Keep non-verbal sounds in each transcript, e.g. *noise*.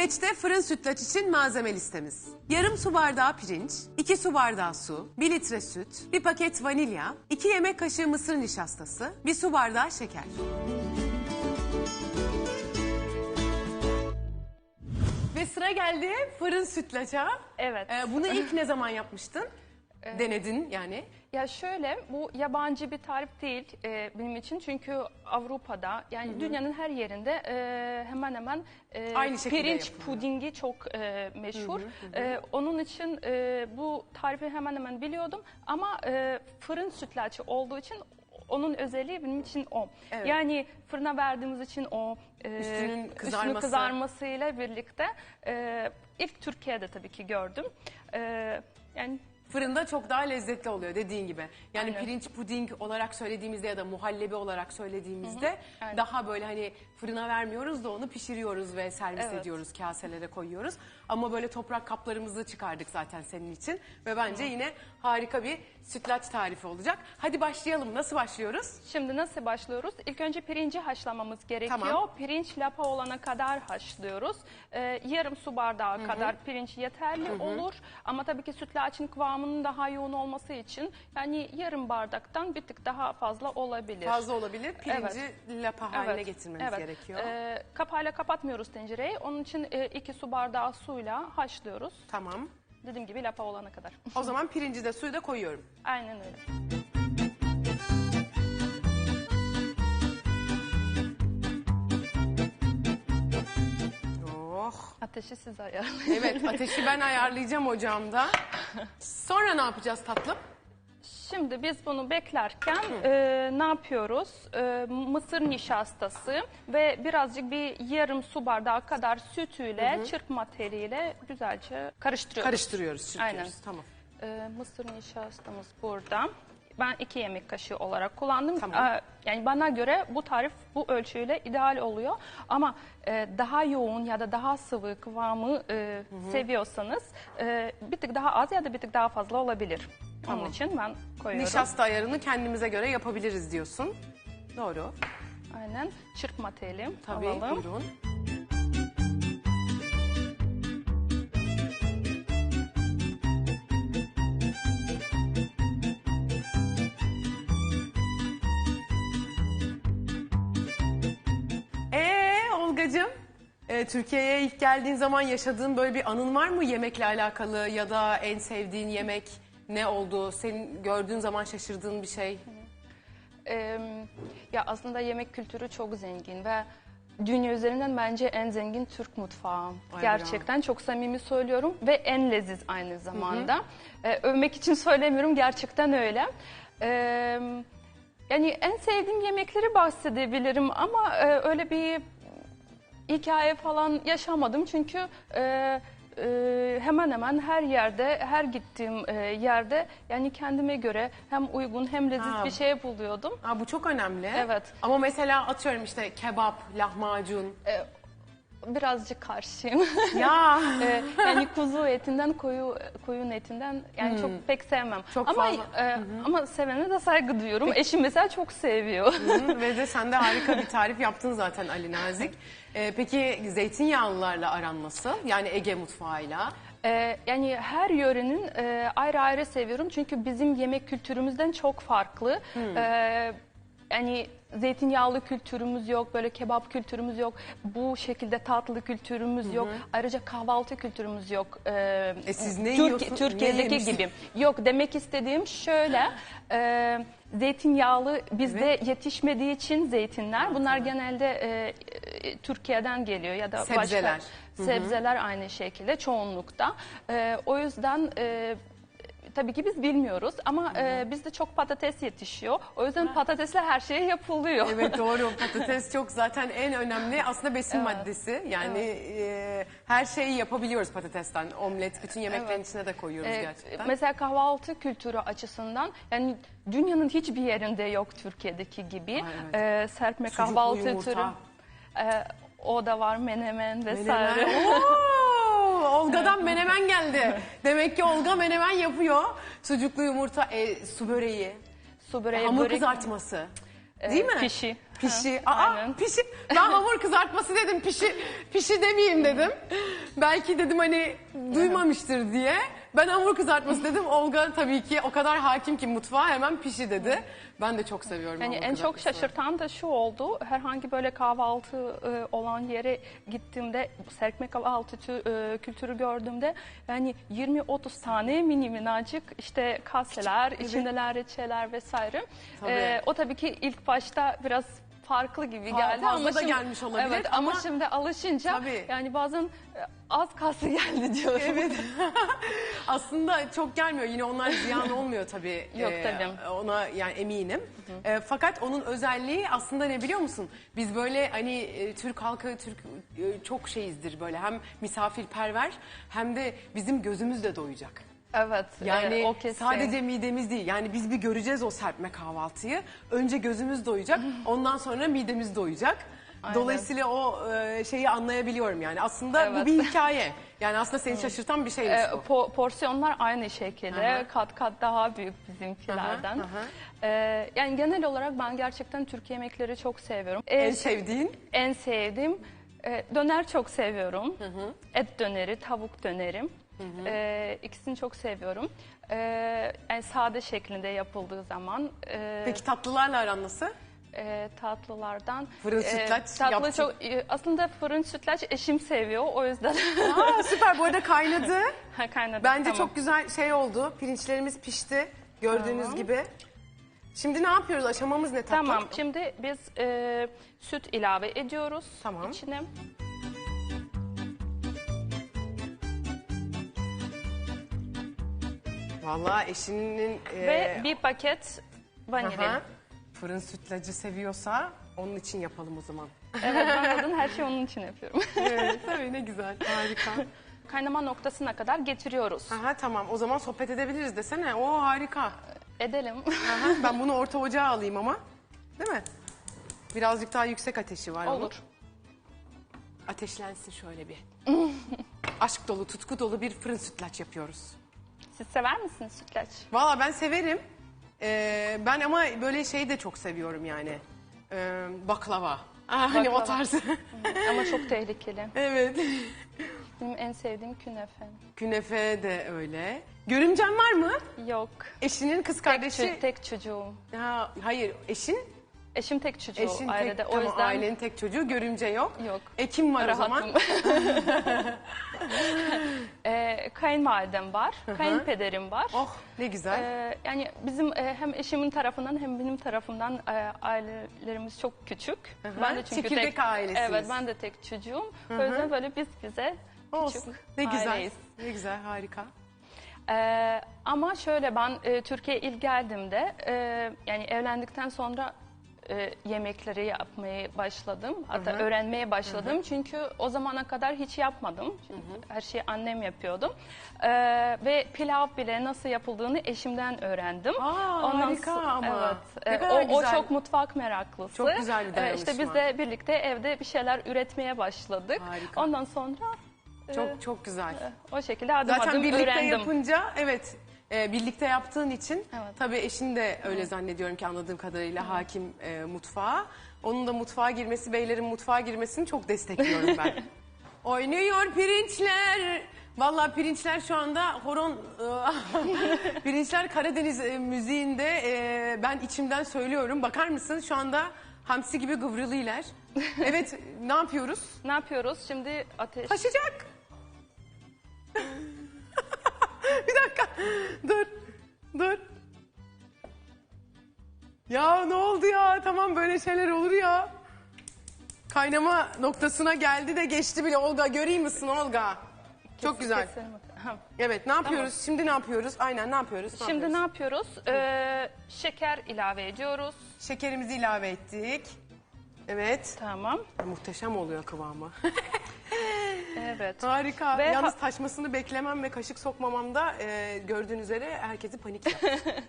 Güveçte fırın sütlaç için malzeme listemiz. Yarım su bardağı pirinç, 2 su bardağı su, 1 litre süt, 1 paket vanilya, 2 yemek kaşığı mısır nişastası, 1 su bardağı şeker. Ve sıra geldi fırın sütlaça. Evet. Ee, bunu ilk ne zaman yapmıştın? Denedin yani. Ya şöyle bu yabancı bir tarif değil e, benim için çünkü Avrupa'da yani dünyanın her yerinde e, hemen hemen e, Aynı pirinç yapılıyor. pudingi çok e, meşhur. E, onun için e, bu tarifi hemen hemen biliyordum ama e, fırın sütlaçı olduğu için onun özelliği benim için o. Evet. Yani fırına verdiğimiz için o e, Üstünün üstünün kızarması. kızarmasıyla birlikte e, ilk Türkiye'de tabii ki gördüm. E, yani Fırında çok daha lezzetli oluyor dediğin gibi. Yani Aynen. pirinç puding olarak söylediğimizde ya da muhallebi olarak söylediğimizde Aynen. daha böyle hani fırına vermiyoruz da onu pişiriyoruz ve servis Evet. ediyoruz, kaselere koyuyoruz. Ama böyle toprak kaplarımızı çıkardık zaten senin için ve bence yine harika bir sütlaç tarifi olacak. Hadi başlayalım. Nasıl başlıyoruz? Şimdi nasıl başlıyoruz? İlk önce pirinci haşlamamız gerekiyor. Tamam. Pirinç lapa olana kadar haşlıyoruz. Ee, yarım su bardağı kadar pirinç yeterli olur. Ama tabii ki sütlaçın kıvamının daha yoğun olması için yani yarım bardaktan bir tık daha fazla olabilir. Fazla olabilir. Pirinci lapa haline Evet, getirmemiz evet. gerekiyor. Ee, kapağıyla kapatmıyoruz tencereyi. Onun için e, iki su bardağı suyla haşlıyoruz. Tamam. Dediğim gibi lapa olana kadar. O *laughs* zaman pirinci de suyu da koyuyorum. Aynen öyle. Ateşi siz ayarlayın. Evet *laughs* ateşi ben ayarlayacağım ocağımda. Sonra ne yapacağız tatlım? Şimdi biz bunu beklerken e, ne yapıyoruz? E, mısır nişastası ve birazcık bir yarım su bardağı kadar sütüyle çırpma teliyle güzelce karıştırıyoruz. Karıştırıyoruz, çırpıyoruz. Aynen. Tamam. E, mısır nişastamız burada. Ben iki yemek kaşığı olarak kullandım. Tamam. Yani bana göre bu tarif bu ölçüyle ideal oluyor. Ama e, daha yoğun ya da daha sıvı kıvamı e, seviyorsanız e, bir tık daha az ya da bir tık daha fazla olabilir. Onun için ben koyuyorum. Nişasta ayarını kendimize göre yapabiliriz diyorsun. Doğru. Aynen. Çırpma telim Tabii alalım. buyurun. E, Türkiye'ye ilk geldiğin zaman yaşadığın böyle bir anın var mı yemekle alakalı ya da en sevdiğin yemek ne oldu? Senin gördüğün zaman şaşırdığın bir şey. Ee, ya aslında yemek kültürü çok zengin ve dünya üzerinden bence en zengin Türk mutfağı. Ay, gerçekten çok samimi söylüyorum ve en leziz aynı zamanda. Ee, övmek için *laughs* söylemiyorum gerçekten öyle. Ee, yani en sevdiğim yemekleri bahsedebilirim ama e, öyle bir hikaye falan yaşamadım çünkü e, e, hemen hemen her yerde, her gittiğim e, yerde yani kendime göre hem uygun hem leziz Ha. bir şey buluyordum. Aa, bu çok önemli. Evet. Ama mesela atıyorum işte kebap, lahmacun. Birazcık karşıyım. ya *laughs* E, yani kuzu etinden, koyu koyun etinden yani çok pek sevmem. Hmm. Çok ama fazla. e, ama sevene de saygı duyuyorum. Eşim mesela çok seviyor. Hı, *laughs* ve de sen de harika bir tarif yaptın zaten Ali Nazik. Ee, peki zeytinyağlılarla aran nasıl? Yani Ege mutfağıyla. Ee, yani her yörenin e, ayrı ayrı seviyorum çünkü bizim yemek kültürümüzden çok farklı. Ee, yani zeytinyağlı kültürümüz yok, böyle kebap kültürümüz yok, bu şekilde tatlı kültürümüz yok. Ayrıca kahvaltı kültürümüz yok. Ee, E siz ne yiyorsun- ne Türkiye'deki yemişsin? gibi. Yok demek istediğim şöyle. *laughs* e, zeytinyağlı bizde yetişmediği için zeytinler bunlar genelde e, e, Türkiye'den geliyor ya da Sebzeler. başka sebzeler aynı şekilde çoğunlukta. E, o yüzden e, tabii ki biz bilmiyoruz ama e, bizde çok patates yetişiyor. O yüzden patatesle her şey yapılıyor. *laughs* Evet doğru *laughs* patates çok zaten en önemli aslında besin maddesi. Yani e, her şeyi yapabiliyoruz patatesten. Omlet bütün yemeklerin Evet. içine de koyuyoruz Ee, gerçekten. Mesela kahvaltı kültürü açısından yani dünyanın hiçbir yerinde yok Türkiye'deki gibi. Ay, evet. Ee, serpme Sucuklu kahvaltı yumurta. türü. Ee, o da var menemen vesaire. Menemen. Oo, Olga'dan menemen geldi. Demek ki Olga menemen yapıyor. Sucuklu yumurta, e, su böreği, Su böreği, hamur börek. kızartması. e, Değil mi? Pişi. Pişi. Ha, Aa, aynen. pişi. Ben *laughs* hamur kızartması dedim. Pişi pişi demeyeyim dedim. Belki dedim hani duymamıştır diye. Ben hamur kızartması dedim. Olga tabii ki o kadar hakim ki mutfağa hemen pişi dedi. Ben de çok seviyorum Yani hamur en çok kızartmasını. şaşırtan da şu oldu. Herhangi böyle kahvaltı e, olan yere gittiğimde serpme kahvaltı tü- e, kültürü gördüğümde yani 20-30 tane mini minacık işte kaseler, içindeler reçeler vesaire. Tabii. E, o tabii ki ilk başta biraz farklı gibi geldi fazla ama da şimdi, gelmiş olabilir evet, ama, ama- şimdi alışınca Tabii. yani bazen e, az kası *laughs* geldi diyorum. Evet. *laughs* Aslında çok gelmiyor. Yine onlar ziyan *laughs* olmuyor tabii. Yok, Ee, tabii. Ona yani eminim. Ee, fakat onun özelliği aslında ne biliyor musun? Biz böyle hani e, Türk halkı Türk e, çok şeyizdir böyle. Hem misafirperver hem de bizim gözümüz de doyacak. Evet. Yani e, o kesin. sadece midemiz değil. Yani biz bir göreceğiz o serpme kahvaltıyı. Önce gözümüz doyacak. *laughs* ondan sonra midemiz doyacak. Aynen. Dolayısıyla o e, şeyi anlayabiliyorum yani. Aslında bu Evet. bir *laughs* hikaye. Yani aslında seni şaşırtan bir şeymiş E, bu. po- porsiyonlar aynı şekilde Aha. kat kat daha büyük bizimkilerden. Aha, aha. E, yani genel olarak ben gerçekten Türk yemekleri çok seviyorum. E, En sevdiğin? En sevdiğim e, döner çok seviyorum. Et döneri, tavuk dönerim. E, ikisini çok seviyorum. E, yani sade şeklinde yapıldığı zaman e, Peki tatlılarla aran nasıl? e, tatlılardan Fırın sütlaç tatlı yaptın. çok e, aslında fırın sütlaç eşim seviyor o yüzden Aa, *laughs* süper bu arada kaynadı. *laughs* kaynadı. Bence Tamam. çok güzel şey oldu. Pirinçlerimiz pişti gördüğünüz Tamam. gibi. Şimdi ne yapıyoruz? Aşamamız ne tatlı? Tamam şimdi biz e, süt ilave ediyoruz Tamam. içine. Vallahi eşinin e, Ve bir paket vanilya. aha, fırın sütlacı seviyorsa onun için yapalım o zaman. Evet ben her şeyi onun için yapıyorum. *laughs* evet tabii ne güzel harika. Kaynama noktasına kadar getiriyoruz. Aha tamam o zaman sohbet edebiliriz desene. Oo harika. Edelim. Aha, ben bunu orta ocağa alayım ama. Değil mi? Birazcık daha yüksek ateşi var onun. Olur. Ateşlensin şöyle bir. Aşk dolu, tutku dolu bir fırın sütlaç yapıyoruz. Siz sever misiniz sütlaç? Valla ben severim. Ee, ben ama böyle şeyi de çok seviyorum yani. Ee, baklava. Aa, Hani o Baklava. tarz. Ama çok tehlikeli. *laughs* evet. Benim en sevdiğim künefe. Künefe de öyle. Görümcen var mı? Yok. Eşinin kız Tek, kardeşi. ço- tek çocuğum. Ha, hayır eşin. Eşim tek çocuğu Eşin ailede. tek, o tamam, yüzden ailenin tek çocuğu. Görümce yok. yok. E kim var o zaman? Ee, *laughs* kayınvalidem var, kayınpederim var. Oh ne güzel. Ee, yani bizim e, hem eşimin tarafından hem benim tarafından e, ailelerimiz çok küçük. hı. Ben de çünkü Çekirdek tek ailesiniz. Evet, ben de tek çocuğum. O yüzden böyle biz bize Olsun. küçük Ne güzel. aileyiz. Ne güzel harika. Ee, ama şöyle ben e, Türkiye'ye ilk geldiğimde e, yani evlendikten sonra e, yemekleri yapmaya başladım. Hatta öğrenmeye başladım. Çünkü o zamana kadar hiç yapmadım. Çünkü Her şeyi annem yapıyordu. Ee, ve pilav bile nasıl yapıldığını eşimden öğrendim. Aa, harika so- ama. Evet. E, o, o çok mutfak meraklısı. Çok güzel bir Ee, İşte biz dayanışma. de birlikte evde bir şeyler üretmeye başladık. Harika. Ondan sonra e, Çok çok güzel. o şekilde adım Zaten adım birlikte öğrendim. yapınca evet e, birlikte yaptığın için Evet. tabii eşin de öyle zannediyorum ki anladığım kadarıyla hakim e, mutfağa. Onun da mutfağa girmesi, beylerin mutfağa girmesini çok destekliyorum ben. *laughs* Oynuyor pirinçler. Vallahi pirinçler şu anda horon e, *laughs* pirinçler Karadeniz e, müziğinde e, ben içimden söylüyorum. Bakar mısın şu anda hamsi gibi kıvrılıyorlar. *laughs* Evet ne yapıyoruz? Ne yapıyoruz? Şimdi ateş Taşacak. bir dakika. Ya ne oldu ya? Tamam böyle şeyler olur ya. Kaynama noktasına geldi de geçti bile. Olga göreyim misin Olga? Çok güzel. Evet ne yapıyoruz? Şimdi ne yapıyoruz? Aynen ne yapıyoruz? Ne Şimdi ne yapıyoruz? yapıyoruz? Ee, şeker ilave ediyoruz. Şekerimizi ilave ettik. Evet. Tamam. Muhteşem oluyor kıvamı. *laughs* Evet. Harika. Ve Yalnız ha- taşmasını beklemem ve kaşık sokmamamda e, gördüğünüz üzere herkesi panik yaptı. *laughs*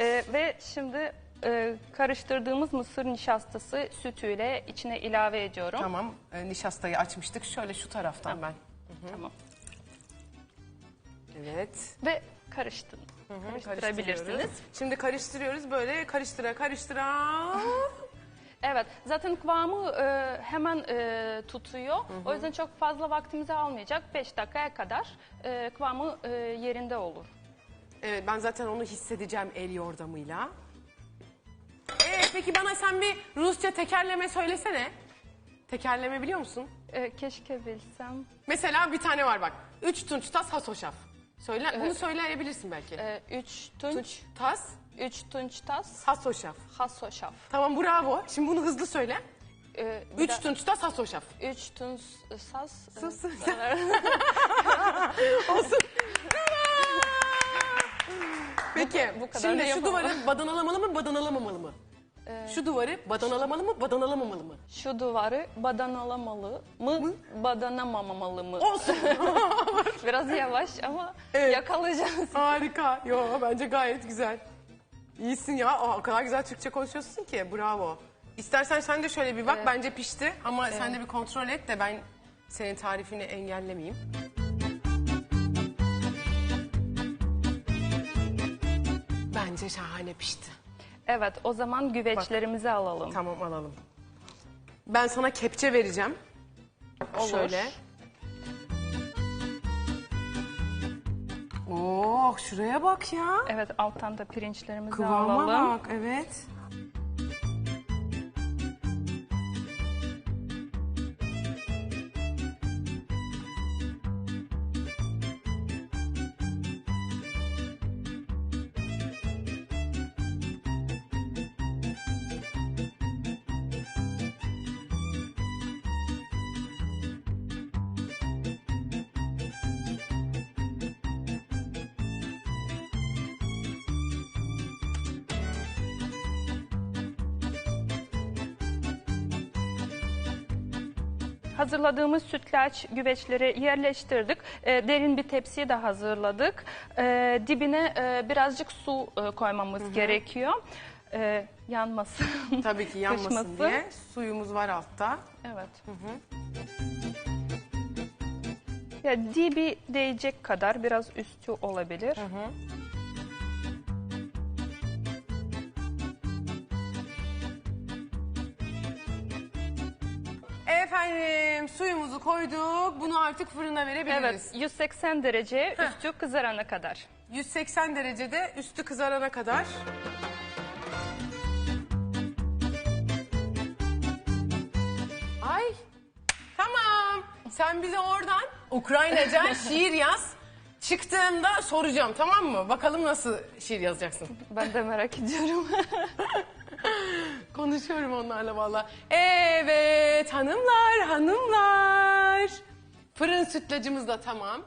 Ee, ve şimdi e, karıştırdığımız mısır nişastası sütüyle içine ilave ediyorum. tamam. E, nişastayı açmıştık. Şöyle şu taraftan ben. Tamam. Evet. Ve. Karıştırıyoruz. Karıştırabilirsiniz. Şimdi karıştırıyoruz böyle karıştıra karıştıra. *laughs* Evet, zaten kıvamı e, hemen e, tutuyor. O yüzden çok fazla vaktimizi almayacak. 5 dakikaya kadar e, kıvamı e, yerinde olur. Evet ben zaten onu hissedeceğim el yordamıyla. Ee, peki bana sen bir Rusça tekerleme söylesene. Tekerleme biliyor musun? E, keşke bilsem. Mesela bir tane var bak. Üç tunç tas has hoşaf. Söyle, onu söyleyebilirsin belki. E, üç tunç, tunç tas üç tunç tas, has hoşaf. hasoşaf. Tamam bravo. Şimdi bunu hızlı söyle. E, bir Üç de- tunç tas has hoşaf. üç tunç sas. Sus. e, *laughs* Olsun. *laughs* Peki Bu kadar şimdi da şu duvarı badanalamalı mı badanalamalı mı? Şu duvarı badanalamalı mı badanalamalı mı? Şu duvarı badanalamalı mı, badanamamalı mı? Olsun. *laughs* Biraz yavaş ama Evet. yakalayacağız. Harika. Yo bence gayet güzel. İyisin ya. Aa, o kadar güzel Türkçe konuşuyorsun ki. Bravo. İstersen sen de şöyle bir bak. Bence pişti. Ama sen de bir kontrol et de ben senin tarifini engellemeyeyim. Bence şahane pişti. Evet, o zaman güveçlerimizi alalım. Tamam alalım. Ben sana kepçe vereceğim. Olur. Şöyle. Oh şuraya bak ya. Evet, alttan da pirinçlerimizi Kıvama alalım. bak evet. Hazırladığımız sütlaç güveçleri yerleştirdik. Ee, derin bir tepsiye de hazırladık. Ee, dibine e, birazcık su e, koymamız gerekiyor. Ee, yanmasın. Tabii ki yanmasın Pişmesin. diye. Suyumuz var altta. Evet. Ya dibi değecek kadar biraz üstü olabilir. Efendim suyumuzu koyduk. Bunu artık fırına verebiliriz. Evet, 180 derece üstü kızarana kadar. 180 derecede üstü kızarana kadar. Ay tamam. Sen bize oradan Ukraynaca *laughs* şiir yaz. Çıktığımda soracağım tamam mı? Bakalım nasıl şiir yazacaksın. Ben de merak ediyorum. *laughs* Konuşuyorum onlarla valla. Evet hanımlar hanımlar. Fırın sütlacımız da tamam.